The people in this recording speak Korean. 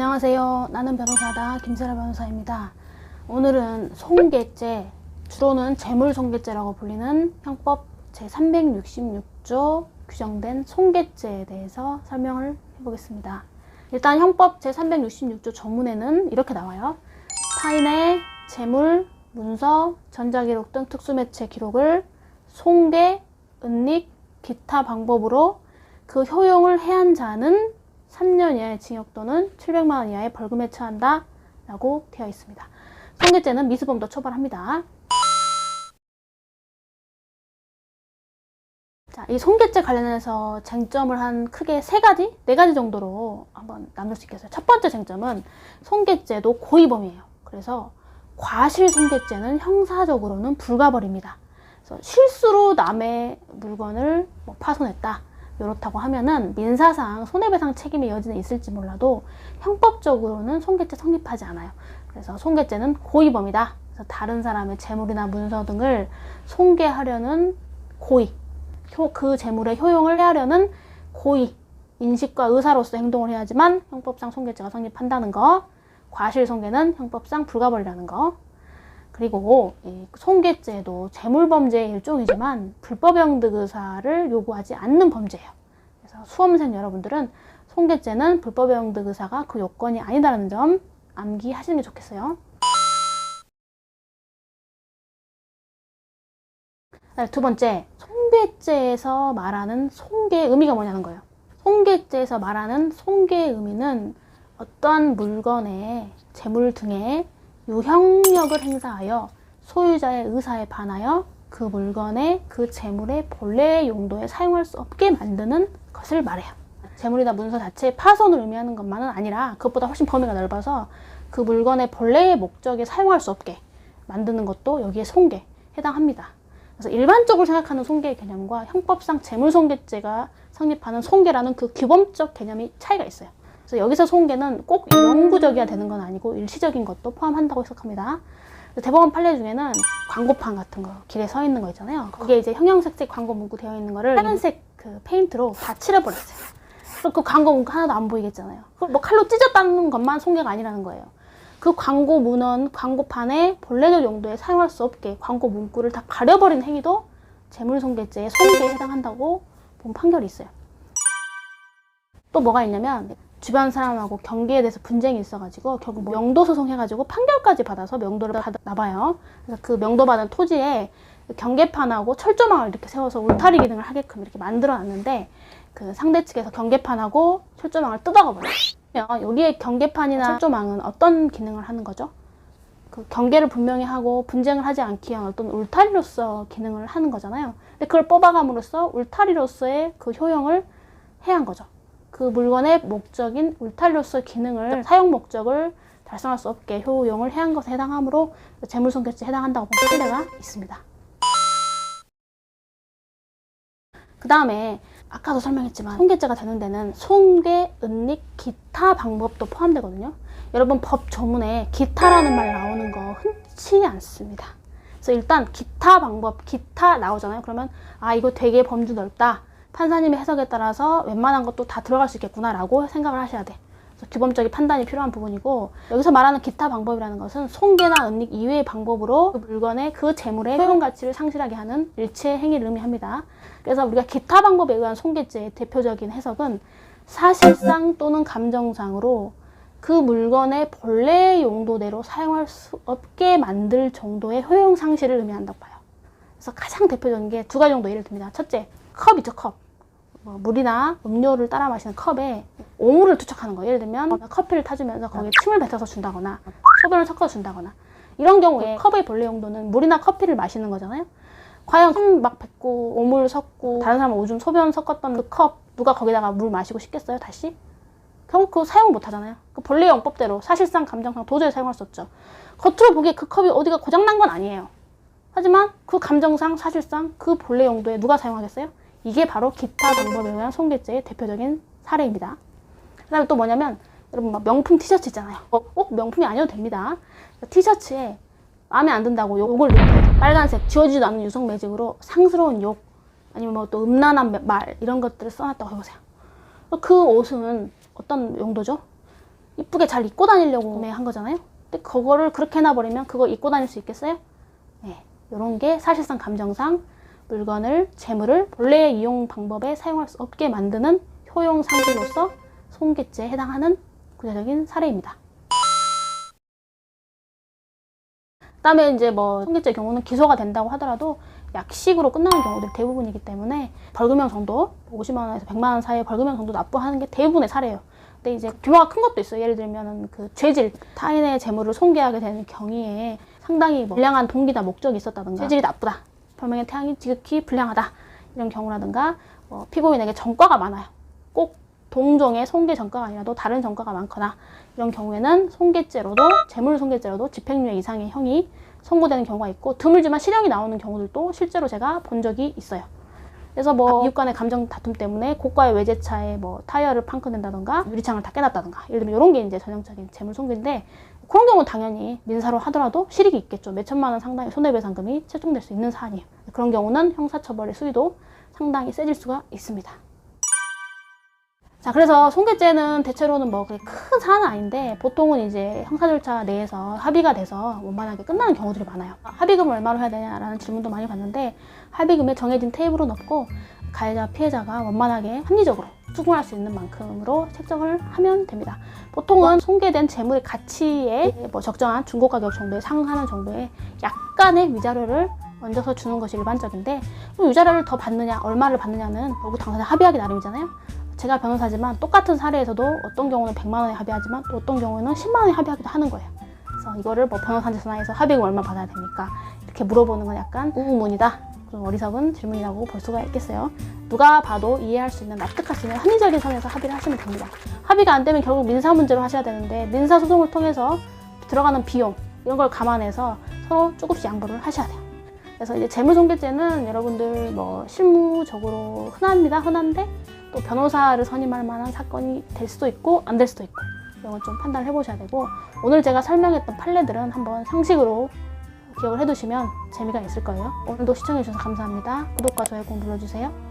안녕하세요. 나는 변호사다 김세라 변호사입니다. 오늘은 손괴죄, 주로는 재물손괴죄라고 불리는 형법 제366조 규정된 손괴죄에 대해서 설명을 해보겠습니다. 일단 형법 제366조 조문에는 이렇게 나와요. 타인의 재물, 문서, 전자기록 등 특수매체 기록을 손괴, 은닉, 기타 방법으로 그 효용을 해한 자는 3년 이하의 징역 또는 700만 원 이하의 벌금에 처한다 라고 되어 있습니다. 손괴죄는 미수범도 처벌합니다. 자, 이 손괴죄 관련해서 쟁점을 한 크게 세 가지, 네 가지 정도로 한번 나눌 수 있겠어요. 첫 번째 쟁점은 손괴죄도 고의범이에요. 그래서 과실 손괴죄는 형사적으로는 불가벌입니다. 그래서 실수로 남의 물건을 뭐 파손했다. 이렇다고 하면은 민사상 손해배상 책임의 여지는 있을지 몰라도 형법적으로는 손괴죄 성립하지 않아요. 그래서 손괴죄는 고의범이다. 그래서 다른 사람의 재물이나 문서 등을 손괴하려는 고의, 효- 그 재물의 효용을 해하려는 고의, 인식과 의사로서 행동을 해야지만 형법상 손괴죄가 성립한다는 거, 과실 손괴는 형법상 불가벌이라는 거, 그리고 이 손괴죄도 재물범죄의 일종이지만 불법영득 의사를 요구하지 않는 범죄예요. 그래서 수험생 여러분들은 손괴죄는 불법영득 의사가 그 요건이 아니다라는 점 암기하시는 게 좋겠어요. 네, 두 번째, 손괴죄에서 말하는 손괴의 의미가 뭐냐는 거예요. 손괴죄에서 말하는 손괴의 의미는 어떠한 물건의 재물 등에 유형력을 행사하여 소유자의 의사에 반하여 그 물건의 그 재물의 본래의 용도에 사용할 수 없게 만드는 것을 말해요. 재물이나 문서 자체의 파손을 의미하는 것만은 아니라 그것보다 훨씬 범위가 넓어서 그 물건의 본래의 목적에 사용할 수 없게 만드는 것도 여기에 손괴 해당합니다. 그래서 일반적으로 생각하는 손괴의 개념과 형법상 재물손괴죄가 성립하는 손괴라는 그 규범적 개념이 차이가 있어요. 그래서 여기서 손괴는 꼭 영구적이어야 되는 건 아니고 일시적인 것도 포함한다고 해석합니다. 대법원 판례 중에는 광고판 같은 거 길에 서 있는 거 있잖아요. 거기에 이제 형형색색 광고 문구 되어 있는 거를 빨간색 그 페인트로 다 칠해버렸어요. 그럼 그 광고 문구 하나도 안 보이겠잖아요. 그걸 뭐 칼로 찢었다는 것만 손괴가 아니라는 거예요. 그 광고 문헌, 광고판에 본래적 용도에 사용할 수 없게 광고 문구를 다 가려버린 행위도 재물손괴죄의 손괴에 해당한다고 본 판결이 있어요. 또 뭐가 있냐면 주변 사람하고 경기에 대해서 분쟁이 있어가지고 결국 뭐 명도 소송해가지고 판결까지 받아서 명도를 받았나 봐요. 그래서 그 명도 받은 토지에 경계판하고 철조망을 이렇게 세워서 울타리 기능을 하게끔 이렇게 만들어놨는데 그 상대 측에서 경계판하고 철조망을 뜯어가 버려요. 여기에 경계판이나 철조망은 어떤 기능을 하는 거죠? 그 경계를 분명히 하고 분쟁을 하지 않기 위한 어떤 울타리로서 기능을 하는 거잖아요. 근데 그걸 뽑아감으로써 울타리로서의 그 효용을 해한 거죠. 그 물건의 목적인 울타리로서의 기능을 사용 목적을 달성할 수 없게 효용을 해한 것에 해당하므로 재물손괴죄에 해당한다고 본 판례가 있습니다. 그 다음에 아까도 설명했지만 손괴죄가 되는 데는 손괴, 은닉, 기타 방법도 포함되거든요. 여러분 법 조문에 기타라는 말 나오는 거 흔치 않습니다. 그래서 일단 기타 방법, 기타 나오잖아요. 그러면 아 이거 되게 범주 넓다. 판사님의 해석에 따라서 웬만한 것도 다 들어갈 수 있겠구나라고 생각을 하셔야 돼. 그래서 규범적인 판단이 필요한 부분이고 여기서 말하는 기타 방법이라는 것은 손괴나 은닉 이외의 방법으로 그 물건의 그 재물의 효용 가치를 상실하게 하는 일체 행위를 의미합니다. 그래서 우리가 기타 방법에 의한 손괴죄의 대표적인 해석은 사실상 또는 감정상으로 그 물건의 본래의 용도대로 사용할 수 없게 만들 정도의 효용 상실을 의미한다고 봐요. 그래서 가장 대표적인 게 두 가지 정도 예를 듭니다. 첫째, 컵이죠, 컵. 뭐 물이나 음료를 따라 마시는 컵에 오물을 투척하는 거예요. 예를 들면 커피를 타주면서 거기에 침을 뱉어서 준다거나 소변을 섞어서 준다거나 이런 경우에 컵의 본래 용도는 물이나 커피를 마시는 거잖아요. 과연 침 막 뱉고 오물 섞고 다른 사람 오줌 소변 섞었던 그 컵 누가 거기다가 물 마시고 싶겠어요? 다시? 결국 그거 사용 못 하잖아요. 그 본래 영법대로 사실상 감정상 도저히 사용할 수 없죠. 겉으로 보기에 그 컵이 어디가 고장난 건 아니에요. 하지만 그 감정상 사실상 그 본래 용도에 누가 사용하겠어요? 이게 바로 기타 방법에 의한 손괴죄의 대표적인 사례입니다. 그 다음에 또 뭐냐면 여러분 막 명품 티셔츠 있잖아요. 어, 꼭 명품이 아니어도 됩니다. 티셔츠에 마음에 안 든다고 욕을 넣고 빨간색 지워지지도 않는 유성 매직으로 상스러운 욕 아니면 뭐 또 음란한 말 이런 것들을 써놨다고 해보세요. 그 옷은 어떤 용도죠? 이쁘게 잘 입고 다니려고 구매한 거잖아요. 근데 그거를 그렇게 해놔버리면 그거 입고 다닐 수 있겠어요? 네, 이런 게 사실상 감정상 물건을 재물을 본래의 이용 방법에 사용할 수 없게 만드는 효용 상기로서 손괴죄에 해당하는 구체적인 사례입니다. 그다음에 이제 뭐 손괴죄 경우는 기소가 된다고 하더라도 약식으로 끝나는 경우들이 대부분이기 때문에 벌금형 정도 50만 원에서 100만 원 사이의 벌금형 정도 납부하는 게 대부분의 사례예요. 근데 이제 규모가 큰 것도 있어요. 예를 들면은 그 죄질 타인의 재물을 손괴하게 되는 경위에 상당히 뭐 불량한 동기나 목적이 있었다든가 죄질이 나쁘다. 별명의 태양이 지극히 불량하다. 이런 경우라든가 뭐 피고인에게 전과가 많아요. 꼭 동종의 손괴 전과가 아니라도 다른 전과가 많거나 이런 경우에는 손괴죄로도 재물 손괴죄로도 집행유예 이상의 형이 선고되는 경우가 있고 드물지만 실형이 나오는 경우들도 실제로 제가 본 적이 있어요. 그래서 뭐 이웃 간의 감정 다툼 때문에 고가의 외제차에 뭐 타이어를 팡크낸다던가 유리창을 다 깨놨다던가 예를 들면 이런 게 이제 전형적인 재물 손괴인데 그런 경우는 당연히 민사로 하더라도 실익이 있겠죠. 몇 천만 원 상당의 손해배상금이 책정될 수 있는 사안이에요. 그런 경우는 형사처벌의 수위도 상당히 세질 수가 있습니다. 자, 그래서 손괴죄는 대체로는 뭐 큰 사안은 아닌데 보통은 이제 형사 절차 내에서 합의가 돼서 원만하게 끝나는 경우들이 많아요. 합의금을 얼마로 해야 되냐라는 질문도 많이 받는데 합의금에 정해진 테이블은 없고 가해자 피해자가 원만하게 합리적으로 수긍할 수 있는 만큼으로 책정을 하면 됩니다. 보통은 손괴된 재물의 가치에 뭐 적정한 중고 가격 정도에 상하는 정도의 약간의 위자료를 얹어서 주는 것이 일반적인데 뭐 위자료를 더 받느냐 얼마를 받느냐는 결국 당사자 합의하기 나름이잖아요. 제가 변호사지만 똑같은 사례에서도 어떤 경우는 100만 원에 합의하지만 또 어떤 경우는 10만 원에 합의하기도 하는 거예요. 그래서 이거를 뭐 변호사한테 전화해서 합의금 얼마 받아야 됩니까? 이렇게 물어보는 건 약간 우문이다. 좀 어리석은 질문이라고 볼 수가 있겠어요. 누가 봐도 이해할 수 있는 납득할 수 있는 합리적인 선에서 합의를 하시면 됩니다. 합의가 안 되면 결국 민사 문제로 하셔야 되는데 민사 소송을 통해서 들어가는 비용 이런 걸 감안해서 서로 조금씩 양보를 하셔야 돼요. 그래서 이제 재물손괴죄는 여러분들 뭐 실무적으로 흔합니다. 흔한데 또 변호사를 선임할 만한 사건이 될 수도 있고 안 될 수도 있고 이런 걸 좀 판단을 해보셔야 되고 오늘 제가 설명했던 판례들은 한번 상식으로 기억을 해두시면 재미가 있을 거예요. 오늘도 시청해주셔서 감사합니다. 구독과 좋아요 꼭 눌러주세요.